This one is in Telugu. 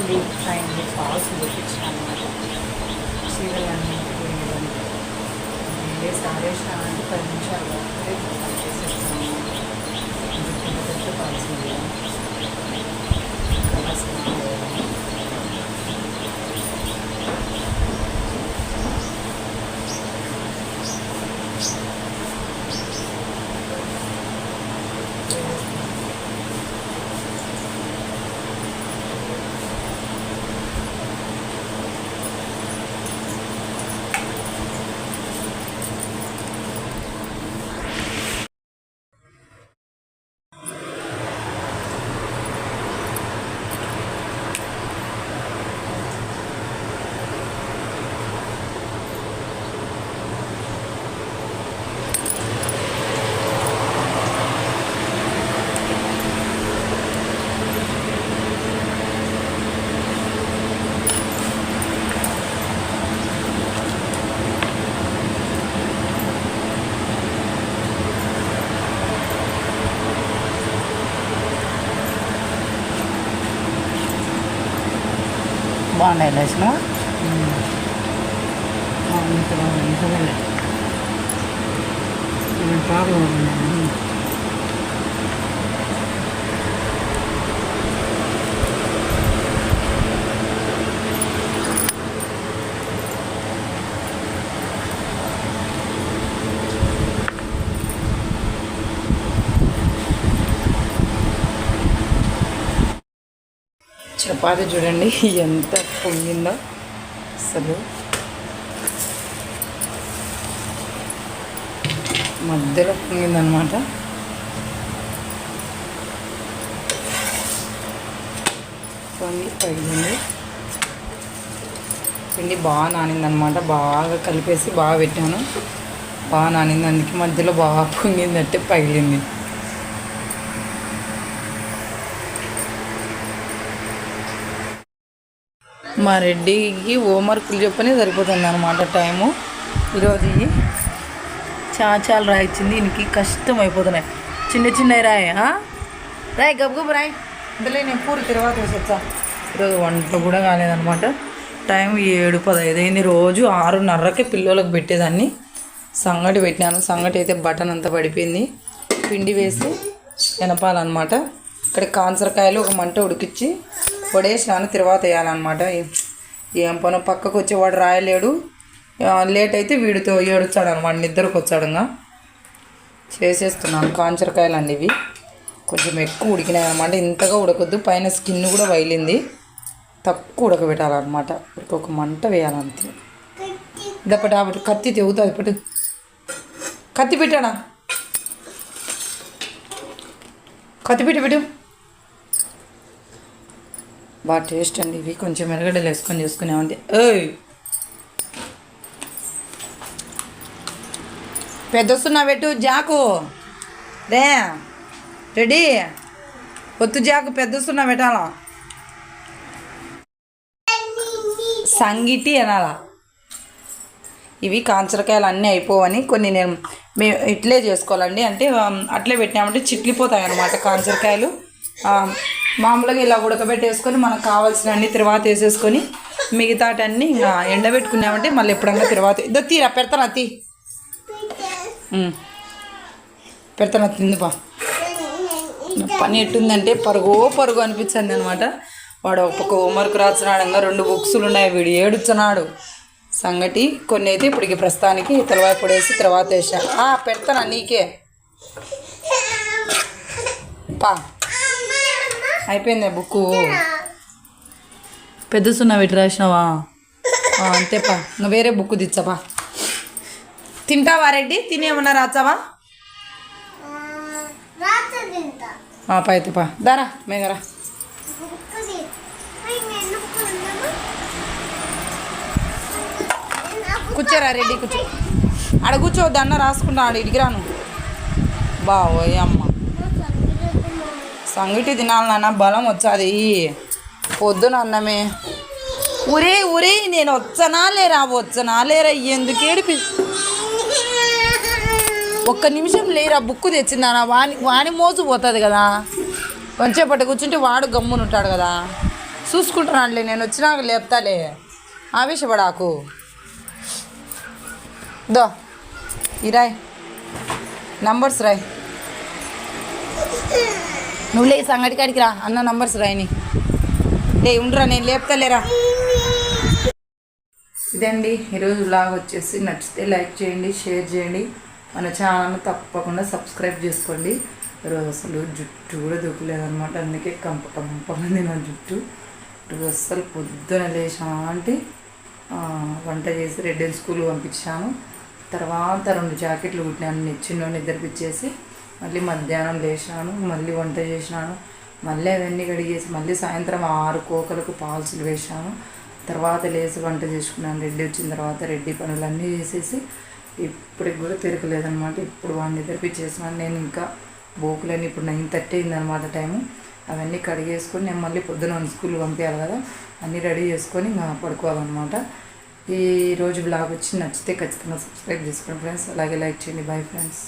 ఉంది అయింది ఫాల్స్ చూపించిన అనమాట చీరలన్నీ వేయడానికి వేరే సారేసిన అంటే పది నిమిషాలు అప్పుడే చేసేస్తాను ఇంకా పెద్ద పెద్ద ఫాల్స్ ఉంది కలర్స్ బాగున్నాయి లక్ష్మ ఇక్కడ ఇంకనే ప్రాబ్లం చపాతి చూడండి ఎంత పొంగిందో. అసలు మధ్యలో పొంగిందనమాట. పొంగి పగిలింది పిండి బాగా నానిందనమాట. బాగా కలిపేసి బాగా పెట్టాను. బాగా నానింది అందుకే మధ్యలో బాగా పొంగిందంటే పగిలింది. మా రెడ్డికి హోంవర్క్లు చెప్పని సరిపోతుంది అనమాట టైము. ఈరోజు చాచాలు రాయించింది ఈయనకి కష్టం అయిపోతున్నాయి చిన్న చిన్న రాయి రాయ్ గబగబు రాయ్. ఇంతలే నేను పూరి తర్వాత వేసొచ్చా ఈరోజు వంట కూడా కాలేదనమాట టైం ఏడు పదహైదు అయింది. రోజు ఆరున్నరకే పిల్లలకు పెట్టేదాన్ని. సంగటి పెట్టినాను. సంగటి అయితే బటన్ అంతా పడిపోయింది. పిండి వేసి వెనపాలన్నమాట ఇక్కడ కాన్సరకాయలు ఒక మంట ఉడికిచ్చి పడేసినాను తర్వాత వేయాలన్నమాట. ఏం పను పక్కకు వచ్చేవాడు రాయలేడు. లేట్ అయితే వీడితో ఏడుచాడు అనమాట నిద్రకు వచ్చాడు ఇంకా చేసేస్తున్నాను కాంచరకాయలు అండి ఇవి. కొంచెం ఎక్కువ ఉడికినాయి అనమాట ఇంతగా ఉడకొద్దు పైన స్కిన్ కూడా వైలింది తక్కువ ఉడకబెట్టాలన్నమాట. ఒక మంట వేయాలంతే. ఇదప్పటి ఆవిడ కత్తి తెగుతుంది పట్టు. కత్తి పెట్టాడా కత్తి పెట్టి పెట్టు. బాగా టేస్ట్ అండి. ఇవి కొంచెం ఎరగడ్డలు వేసుకొని చేసుకునేవండి. ఏయ్! పెద్దొస్తున్నా పెట్టు జాకు. రే రెడీ? పొత్తు జాకు పెద్ద సున్నా పెట్టాలా? సంగిటి అనాలా. ఇవి కాంచరకాయలు అన్నీ అయిపోవని కొన్ని నేను మేము ఇట్లే చేసుకోవాలండి. అంటే అట్లే పెట్టినామంటే చిట్లిపోతాయి అన్నమాట కాంచరకాయలు మామూలుగా ఇలా ఉడకబెట్టేసుకొని మనకు కావాల్సిన అన్ని తర్వాత వేసేసుకొని మిగతాటన్నీ ఇంకా ఎండబెట్టుకున్నామంటే మళ్ళీ ఎప్పుడన్నా తర్వాత ఇదో తీరా పెడతాను అతి పెడతాను పెడతానా పని ఎట్టుందంటే పరుగో పరుగు అనిపించింది అనమాట వాడు ఒక పక్క హోంవర్క్ రాసినాడంగా రెండు బుక్స్లు ఉన్నాయి వీడు ఏడుచున్నాడు సంగటి కొన్ని అయితే ఇప్పటికి ప్రస్తుతానికి తెలవాయి పొడేసి తర్వాత వేసా ఆ, పెడతానా నీకే. పా. అయిపోయింది బుక్ పెద్ద సున్నా పెట్టి రాసినావా? అంతేపా ఇంకా వేరే బుక్ తెచ్చపా తింటావా రెడ్డి? తినేమన్నా రాచావా? రాత్రి తింటా. ఆ, పా అయితే పా. దారా మేఘరా కూర్చోరా రెడ్డి కూర్చో. కూర్చోవద్దు అన్న రాసుకుంటా ఆడ ఇడికి రాను. బావోయ్ అమ్మ. సంగటి తినాలి నాన్న బలం వచ్చాది. పొద్దున అన్నమే. ఊరే ఊరే నేను వచ్చనా లేరా వచ్చనా లేరా ఎందుకు ఏడిపి? ఒక్క నిమిషం లేరా బుక్ తెచ్చిందానా వాని వాని మోసు పోతుంది కదా. కొంచెంపటి కూర్చుంటే వాడు గమ్మునుంటాడు కదా. చూసుకుంటున్నానులే నేను వచ్చినాక లేపుతాలే. ఆవేశపడాకు. దో ఈ రాయ్ నంబర్స్ రాయ్. నువ్వు లే సంగటి కాడికి రా. అన్న నంబర్స్ రాయని లే ఉండరా నేను లేపుతలేరా? ఇదండి ఈరోజు బ్లాగ్ వచ్చేసి. నచ్చితే లైక్ చేయండి షేర్ చేయండి. మన ఛానల్ తప్పకుండా సబ్స్క్రైబ్ చేసుకోండి. ఈరోజు అసలు జుట్టు కూడా దొక్కలేదన్నమాట అందుకే కంప కంపమంది నా జుట్టు. ఈరోజు అస్సలు పొద్దున లేచాను. అంటే వంట చేసి రెడ్డి స్కూల్ పంపించాను. తర్వాత రెండు జాకెట్లు కుట్టినాను. చిన్న నిద్రపిచ్చేసి మళ్ళీ మధ్యాహ్నం లేచాను మళ్ళీ వంట చేసినాను మళ్ళీ అవన్నీ కడిగేసి మళ్ళీ సాయంత్రం ఆరు కోకలకు పాల్సులు వేసాను తర్వాత లేచి వంట చేసుకున్నాను. రెడ్డి వచ్చిన తర్వాత రెడ్డి పనులన్నీ చేసేసి ఇప్పటికి కూడా తిరగలేదనమాట ఇప్పుడు వాడిని తెరిపించేసినాను నేను ఇంకా బోకులని ఇప్పుడు నైన్ థర్టీ అయిందనమాట టైము. అవన్నీ కడిగేసుకొని నేను మళ్ళీ పొద్దున స్కూల్ పంపించాలి కదా అన్నీ రెడీ చేసుకొని ఇంకా పడుకోవాలన్నమాట. ఈ రోజు బ్లాగ్ వచ్చి నచ్చితే ఖచ్చితంగా సబ్స్క్రైబ్ చేసుకోండి ఫ్రెండ్స్. అలాగే లైక్ చేయండి. Bye friends.